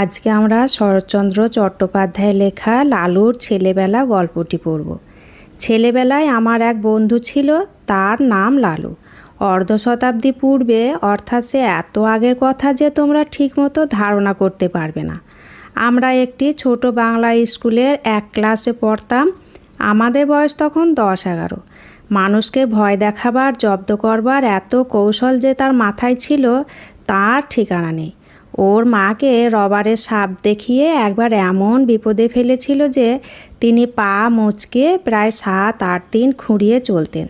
আজকে আমরা শরৎচন্দ্র চট্টোপাধ্যায়ের লেখা লালুর ছেলেবেলা গল্পটি পড়ব। ছেলেবেলায় আমার এক বন্ধু ছিল, তার নাম লালু। অর্ধ শতাব্দী পূর্বে, অর্থাৎ সে এত আগের কথা যে তোমরা ঠিকমতো ধারণা করতে পারবে না। আমরা একটি ছোট বাংলা স্কুলের এক ক্লাসে পড়তাম, আমাদের বয়স তখন দশ এগারো মানুষকে ভয় দেখাবার, জব্দ করবার এত কৌশল যে তার মাথায় ছিল, তার ঠিকানা নেই। ওর মাকে রবারের সাপ দেখিয়ে একবার এমন বিপদে ফেলেছিল যে তিনি পা মুচকে প্রায় সাত, আট দিন খুঁড়িয়ে চলতেন।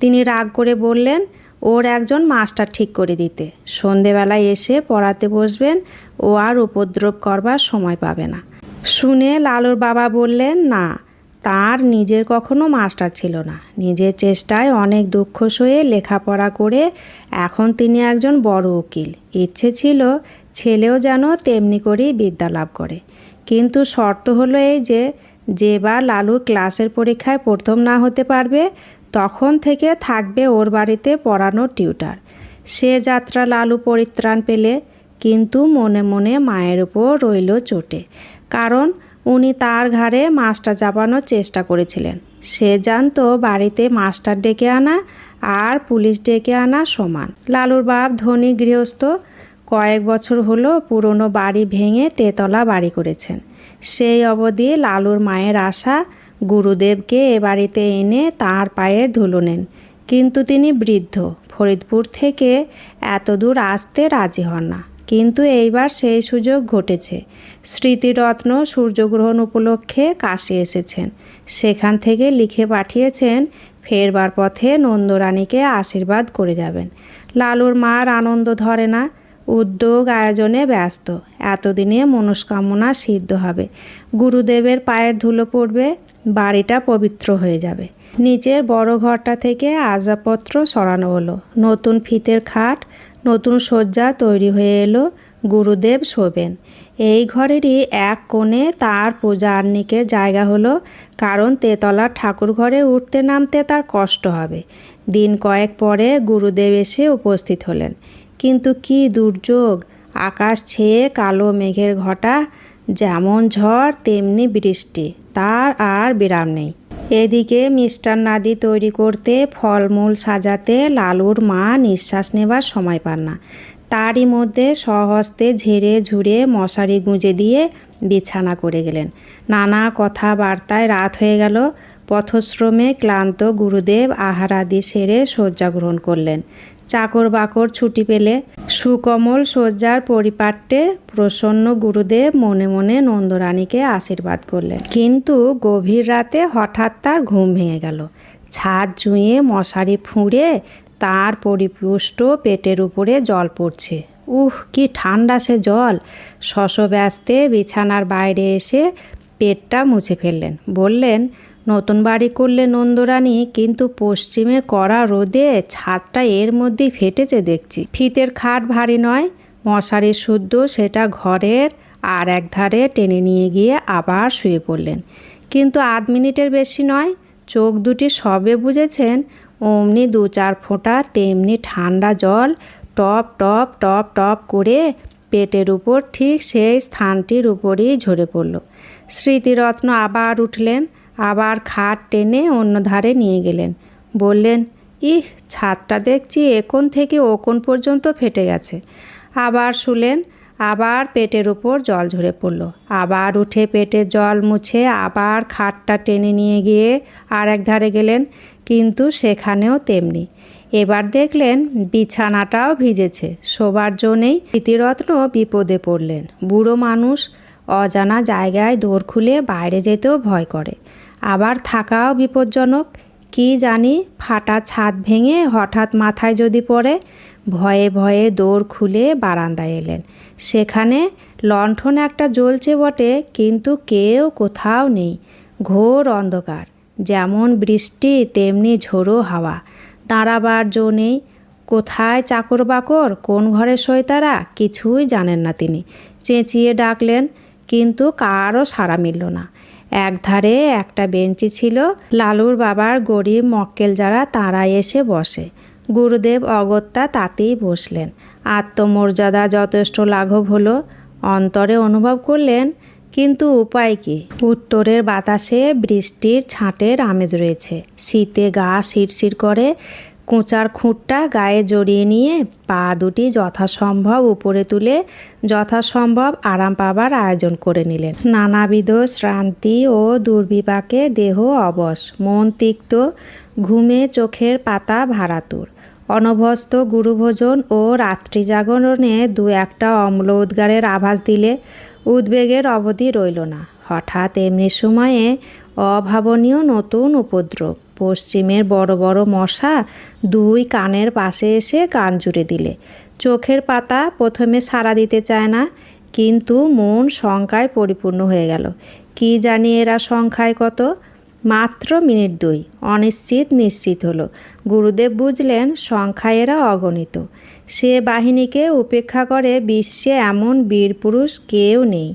তিনি রাগ করে বললেন, ওর একজন মাস্টার ঠিক করে দিতে। সন্ধেবেলায় এসে পড়াতে বসবেন, ও আর উপদ্রব করবার সময় পাবে না। শুনে লালুর বাবা বললেন, না, তার নিজের কখনো মাস্টার ছিল না। নিজের চেষ্টায় অনেক দুঃখ সয়ে লেখাপড়া করে এখন তিনি একজন বড় উকিল। ইচ্ছে ছিল ছেলেও যেন তেমনি করেই বিদ্যা লাভ করে। কিন্তু শর্ত হলো এই যে যেবার লালু ক্লাসের পরীক্ষায় প্রথম না হতে পারবে, তখন থেকে থাকবে ওর বাড়িতে পড়ানোর টিউটার। সে যাত্রা লালু পরিত্রাণ পেলে, কিন্তু মনে মনে মায়ের উপর রইল চোটে। কারণ উনি তার ঘাড়ে মাস্টার চাপানোর চেষ্টা করেছিলেন। সে জানতো বাড়িতে মাস্টার ডেকে আনা আর পুলিশ ডেকে আনা সমান। লালুর বাপ ধনী গৃহস্থ কয়েক বছর হলো পুরনো বাড়ি ভেঙে তেতলা বাড়ি করেছেন। সেই অবধি লালুর মায়ের আশা গুরুদেবকে এ বাড়িতে এনে তার পায়ের ধুলো নেন। কিন্তু তিনি বৃদ্ধ, ফরিদপুর থেকে এত দূর আসতে রাজি হন না। কিন্তু এইবার সেই সুযোগ ঘটেছে। স্মৃতিরত্ন সূর্যগ্রহণ উপলক্ষে কাশি এসেছেন। সেখান থেকে লিখে পাঠিয়েছেন, ফেরবার পথে নন্দরানীকে আশীর্বাদ করে যাবেন। লালুর মার আনন্দ ধরে না। উদ্যোগ আয়োজনে ব্যস্ত। এতদিনে মনস্কামনা সিদ্ধ হবে। গুরুদেবের পায়ের ধুলো পড়বে, বাড়িটা পবিত্র হয়ে যাবে। নিচের বড় ঘরটা থেকে আসবাবপত্র সরানো হলো। নতুন ফিতের খাট, নতুন শয্যা তৈরি হয়ে এলো। গুরুদেব শোবেন। এই ঘরেরই এক কোণে তার পূজা আহ্নিকের জায়গা হলো, কারণ তেতলার ঠাকুর ঘরে উঠতে নামতে তার কষ্ট হবে। দিন কয়েক পরে গুরুদেব এসে উপস্থিত হলেন। কিন্তু কি দুর্যোগ? আকাশ ছেয়ে কালো মেঘের ঘটা, যেমন ঝড় তেমনি বৃষ্টি, তার আর বিরাম নেই। এদিকে মিষ্টান্নাদি তৈরি করতে, ফলমূল সাজাতে লালুর মা নিঃশ্বাস নেবার সময় পান না। তারই মধ্যে সহস্তে ঝেড়ে ঝুড়ে মশারি গুঁজে দিয়ে বিছানা করে গেলেন। নানা কথাবার্তায় রাত হয়ে গেল, পথশ্রমে ক্লান্ত গুরুদেব আহারাদি সেরে শয্যা গ্রহণ করলেন। চাকর বাকর ছুটি পেলে সুকমল শয্যার পরিপাট্যে প্রসন্ন গুরুদেব মনে মনে নন্দরানীকে আশীর্বাদ করলেন। কিন্তু গভীর রাতে হঠাৎ তার ঘুম ভেঙে গেল। ছাদ জুঁয়ে মশারি ফুঁড়ে তার পরিপুষ্ট পেটের উপরে জল পড়ছে। উহ, কি ঠান্ডা সে জল! শশব্যস্তে বিছানার বাইরে এসে পেটটা মুছে ফেললেন। বললেন নতুন বাড়ি করলে নন্দরানী, কিন্তু পশ্চিমে কড়া রোদে ছাদটা এর মধ্যেই ফেটেছে দেখছি। ফিতের খাট ভারী নয়, মশারি শুদ্ধ, সেটা ঘরের আর এক ধারে টেনে নিয়ে গিয়ে আবার শুয়ে পড়লেন। কিন্তু আধ মিনিটের বেশি নয়, চোখ দুটি সবে বুঝেছেন অমনি দু চার ফোঁটা তেমনি ঠান্ডা জল টপ টপ টপ টপ করে পেটের উপর ঠিক সেই স্থানটির উপরেই ঝরে পড়ল। স্মৃতিরত্ন আবার উঠলেন আবার খাট টেনে অন্য ধারে নিয়ে গেলেন। বললেন, ইহ, ছাদটা দেখছি এখন থেকে ওকন পর্যন্ত ফেটে গেছে। আবার শুলেন, আবার পেটের উপর জল ঝরে পড়ল। আবার উঠে পেটে জল মুছে আবার খাটটা টেনে নিয়ে গিয়ে আর এক ধারে গেলেন, কিন্তু সেখানেও তেমনি। এবার দেখলেন, বিছানাটাও ভিজেছে। শোবার জন্যেই স্মৃতিরত্ন বিপদে পড়লেন। বুড়ো মানুষ অজানা জায়গায় দৌড় খুলে বাইরে যেতেও ভয় করে। আবার থাকাও বিপজ্জনক। কি জানি ফাটা ছাদ ভেঙে হঠাৎ মাথায় যদি পড়ে, ভয়ে ভয়ে দৌড় খুলে বারান্দায় এলেন। সেখানে লণ্ঠন একটা জ্বলছে বটে, কিন্তু কেউ কোথাও নেই। ঘোর অন্ধকার, যেমন বৃষ্টি, তেমনি ঝোড়ো হাওয়া। দাঁড়াবার জো নেই। কোথায় চাকর বাকর কোন ঘরে শোয় তারা কিছুই জানেন না তিনি। চেঁচিয়ে ডাকলেন, কিন্তু কারও সাড়া মিলল না। একধারে একটা বেঞ্চি ছিল। লালুর বাবার গরিব মক্কেল যারা তারা এসে বসে। গুরুদেব অগত্যা তাতেই বসলেন। আত্মমর্যাদা যথেষ্ট লাঘব হলো। অন্তরে অনুভব করলেন, কিন্তু উপায় কি? উত্তরের বাতাসে বৃষ্টির ছাঁটের আমেজ রয়েছে। শীতে গা শিরশির করে কোঁচার খুঁটটা গায়ে জড়িয়ে নিয়ে পা দুটি যথাসম্ভব উপরে তুলে যথাসম্ভব আরাম পাবার আয়োজন করে নিলেন। নানাবিধ শ্রান্তি ও দুর্বিপাকে দেহ অবশ, মন তিক্ত, ঘুমে চোখের পাতা ভারাতুর। অনভস্ত গুরুভোজন ও রাত্রি জাগরণে দু একটা অম্ল উদ্গারের আভাস দিলে উদ্বেগের অবধি রইল না। হঠাৎ এমনি সময়ে অভাবনীয় নতুন উপদ্রব পশ্চিমের বড় বড় মশা দুই কানের পাশে এসে কান জুড়ে দিলে। চোখের পাতা প্রথমে সাড়া দিতে চায় না, কিন্তু মন শঙ্কায় পরিপূর্ণ হয়ে গেল। কি জানি এরা সংখ্যায় কত? মাত্র মিনিট দুই, অনিশ্চিত নিশ্চিত হলো। গুরুদেব বুঝলেন সংখ্যায় এরা অগণিত। সে বাহিনীকে উপেক্ষা করে বিশ্বে এমন বীরপুরুষ কেউ নেই।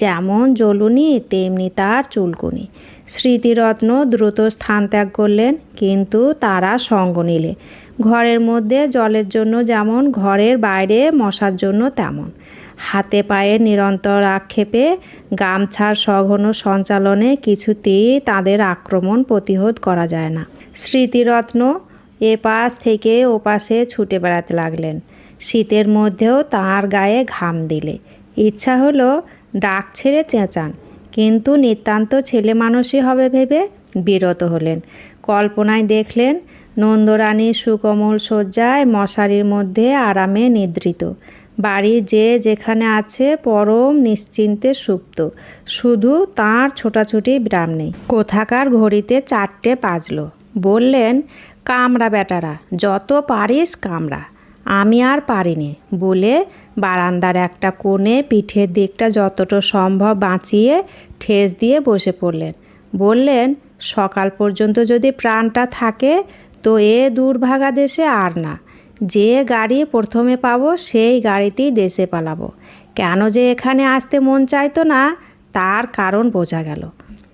যেমন জ্বলুনি, তেমনি তার চুলকুনি। স্মৃতিরত্ন দ্রুত স্থান ত্যাগ করলেন, কিন্তু তারা সঙ্গ নিলে। ঘরের মধ্যে জলের জন্য যেমন, ঘরের বাইরে মশার জন্য তেমন। হাতে পায়ে নিরন্তর আক্ষেপে গামছার সঘন সঞ্চালনে কিছুতেই তাদের আক্রমণ প্রতিহত করা যায় না। স্মৃতিরত্ন এপাশ থেকে ওপাশে ছুটে বেড়াতে লাগলেন। শীতের মধ্যেও তার গায়ে ঘাম দিলে। ইচ্ছা হলো ডাক ছেড়ে চেঁচান। কিন্তু নিতান্ত ছেলে মানুষই হবে ভেবে বিরত হলেন। কল্পনায় দেখলেন, নন্দরানী সুকমল শয্যায় মশারির মধ্যে আরামে নিদ্রিত। বাড়ির যে যেখানে আছে পরম নিশ্চিন্তে সুপ্ত। শুধু তার ছোটাছুটি বিরাম নেই। কোথাকার ঘড়িতে চারটে বাজলো। বললেন, কামড়া বেটারা, যত পারিস কামড়া। আমি আর পারিনি বলে বারান্দার একটা কোণে পিঠের দিকটা যতটা সম্ভব বাঁচিয়ে ঠেস দিয়ে বসে পড়লেন। বললেন, সকাল পর্যন্ত যদি প্রাণটা থাকে, তো এ দুর্ভাগা দেশে আর না। যে গাড়ি প্রথমে পাবো, সেই গাড়িতেই দেশে পালাবো। কেন যে এখানে আসতে মন চাইতো না, তার কারণ বোঝা গেল।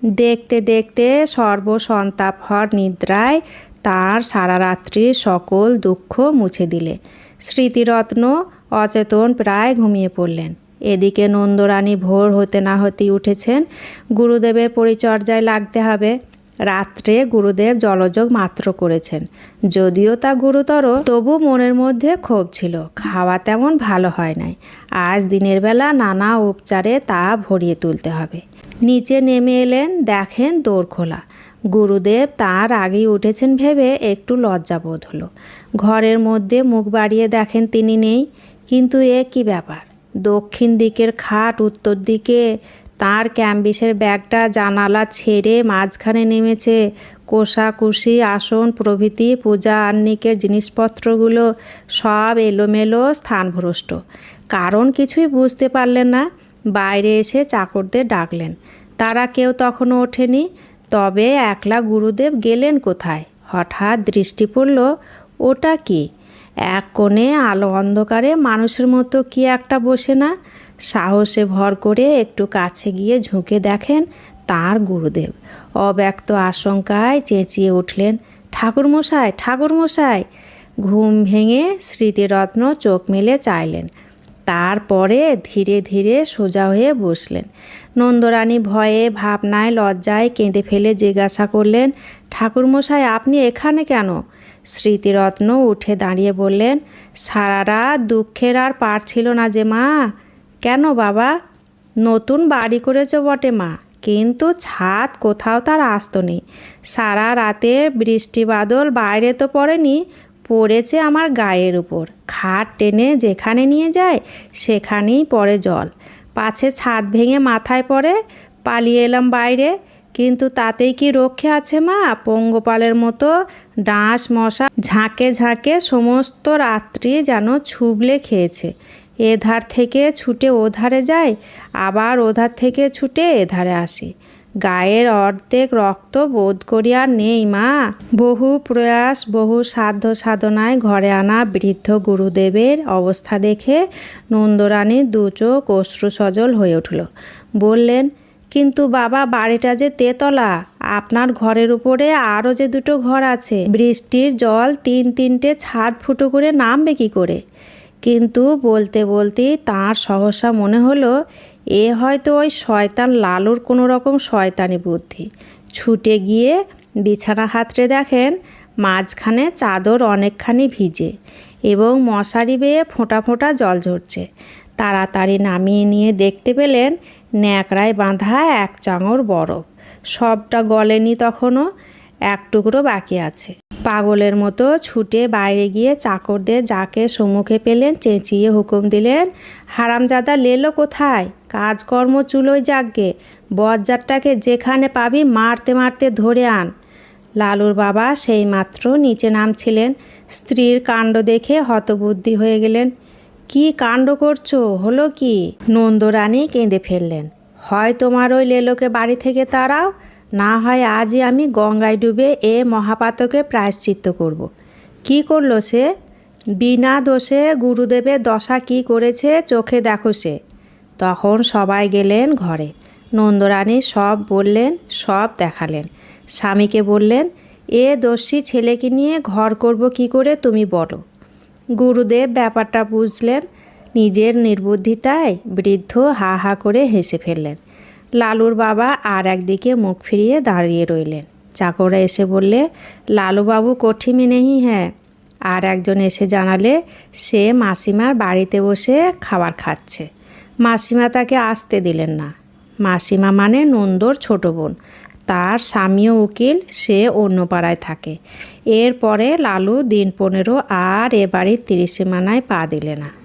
দেখতে দেখতে সর্বসন্তাপহর নিদ্রায় তার সারা রাত্রির সকল দুঃখ মুছে দিলে। স্মৃতিরত্ন অচেতন প্রায় ঘুমিয়ে পড়লেন। এদিকে নন্দরানী ভোর হতে না হতেই উঠেছেন। গুরুদেবের পরিচর্যায় লাগতে হবে। রাত্রে গুরুদেব জলযোগ মাত্র করেছেন। যদিও তা গুরুতর, তবু মনের মধ্যে ক্ষোভ ছিল। খাওয়া তেমন ভালো হয় নাই। আজ দিনের বেলা নানা উপচারে তা ভরিয়ে তুলতে হবে। নিচে নেমে এলেন, দেখেন দৌড় খোলা গুরুদেব তার আগেই উঠেছেন ভেবে একটু লজ্জাবোধ হলো। ঘরের মধ্যে মুখ বাড়িয়ে দেখেন তিনি নেই, কিন্তু এ কি ব্যাপার? দক্ষিণ দিকের খাট, উত্তর দিকে তার ক্যাম্বিসের ব্যাগটা জানালা ছেড়ে মাঝখানে নেমেছে। কোষাকুষি, আসন, প্রভৃতি, পূজা, আহ্নিকের জিনিসপত্রগুলো সব এলোমেলো, স্থানভ্রষ্ট। কারণ কিছুই বুঝতে পারলেন না। বাইরে এসে চাকরদের ডাকলেন। তারা কেউ তখনও ওঠেনি। তবে একলা গুরুদেব গেলেন কোথায়? হঠাৎ দৃষ্টি পড়ল, ওটা কি? এক কোণে আলো অন্ধকারে মানুষের মতো কি একটা বসে না? সাহসে ভর করে একটু কাছে গিয়ে ঝুঁকে দেখেন তার গুরুদেব। অব্যক্ত আশঙ্কায় চেঁচিয়ে উঠলেন, ঠাকুরমশাই ঠাকুরমশাই! ঘুম ভেঙে স্মৃতিরত্ন চোখ মেলে চাইলেন তারপরে ধীরে ধীরে সোজা হয়ে বসলেন। নন্দরানী ভয়ে, ভাবনায়, লজ্জায় কেঁদে ফেলে জিজ্ঞাসা করলেন, ঠাকুরমশাই, আপনি এখানে কেন? স্মৃতিরত্ন উঠে দাঁড়িয়ে বললেন সারা রাত দুঃখের আর পার ছিল না যে মা। কেন বাবা? নতুন বাড়ি করেছ বটে মা, কিন্তু ছাদ কোথাও তার আসতো নেই। সারা রাতে বৃষ্টি বাদল, বাইরে তো পড়েনি পড়েছে আমার গায়ের উপর। খাট টেনে যেখানে নিয়ে যায়, সেখানেই পড়ে জল। পাছে ছাদ ভেঙে মাথায় পড়ে, পালিয়ে এলাম বাইরে। কিন্তু তাতেই কি রক্ষে আছে মা? পঙ্গপালের মতো ডাঁশ মশা ঝাঁকে ঝাঁকে সমস্ত রাত্রি যেন ছুবলে খেয়েছে। এধার থেকে ছুটে ওধারে যায় আবার ওধার থেকে ছুটে এধারে আসি। গায়ের অর্ধেক রক্ত বোধ করি আর নেই, মা। বহু প্রয়াস, বহু সাধ্য সাধনায় ঘরে আনা বৃদ্ধ গুরুদেবের অবস্থা দেখে নন্দরানীর দু চোখ অশ্রু সজল হয়ে উঠল। বললেন, কিন্তু বাবা, বাড়িটা যে তেতলা, আপনার ঘরের উপরে আরও যে দুটো ঘর আছে, বৃষ্টির জল তিন তিনটে ছাদ ফুটো করে নামবে কি করে? কিন্তু বলতে বলতেই তাঁর সহসা মনে হলো এ হয়তো ওই শয়তান লালুর কোনো রকম শয়তানি বুদ্ধি। ছুটে গিয়ে বিছানা হাতড়ে দেখেন মাঝখানে চাদর অনেকখানি ভিজে এবং মশারি বেয়ে ফোঁটা ফোঁটা জল ঝরছে। তাড়াতাড়ি নামিয়ে নিয়ে দেখতে পেলেন ন্যাকড়ায় বাঁধা এক চাঙড় বরফ। সবটা গলেনি তখনও, এক টুকরো বাকি আছে। পাগলের মতো ছুটে বাইরে গিয়ে চাকরদের যাকে সম্মুখে পেলেন চেঁচিয়ে হুকুম দিলেন, হারামজাদা লেলো কোথায়? কাজকর্ম চুলোয় যাকগে। বজ্জারটাকে যেখানে পাবি মারতে মারতে ধরে আন। লালুর বাবা সেই মাত্র নিচে নামছিলেন। স্ত্রীর কাণ্ড দেখে হতবুদ্ধি হয়ে গেলেন। কি কাণ্ড করছ? হলো কি? নন্দরানী কেঁদে ফেললেন। হয় তোমার ওই লেলোকে বাড়ি থেকে তাড়াও না হয় আজই আমি গঙ্গায় ডুবে এ মহাপাতকে প্রায়শ্চিত্ত করব। কি করল সে? বিনা দোষে গুরুদেবের দশা কি করেছে চোখে দেখো সে। তখন সবাই গেলেন ঘরে। নন্দরানী সব বললেন, সব দেখালেন। স্বামীকে বললেন, এ দস্যি ছেলেকে নিয়ে ঘর করব কি করে তুমি বলো? গুরুদেব ব্যাপারটা বুঝলেন। নিজের নির্বুদ্ধিতায় বৃদ্ধ হা হা করে হেসে ফেললেন। লালুর বাবা আর একদিকে মুখ ফিরিয়ে দাঁড়িয়ে রইলেন। চাকররা এসে বললে, লালুবাবু কঠিমে নেই হ্যাঁ। আর একজন এসে জানালে, সে মাসিমার বাড়িতে বসে খাবার খাচ্ছে। মাসিমা তাকে আসতে দিলেন না। মাসিমা মানে নন্দর ছোট বোন। তার স্বামীও উকিল, সে অন্য পাড়ায় থাকে। এরপরে লালু দিন পনেরো আর এ বাড়ির তিরিশে মানায় পা দিলে না।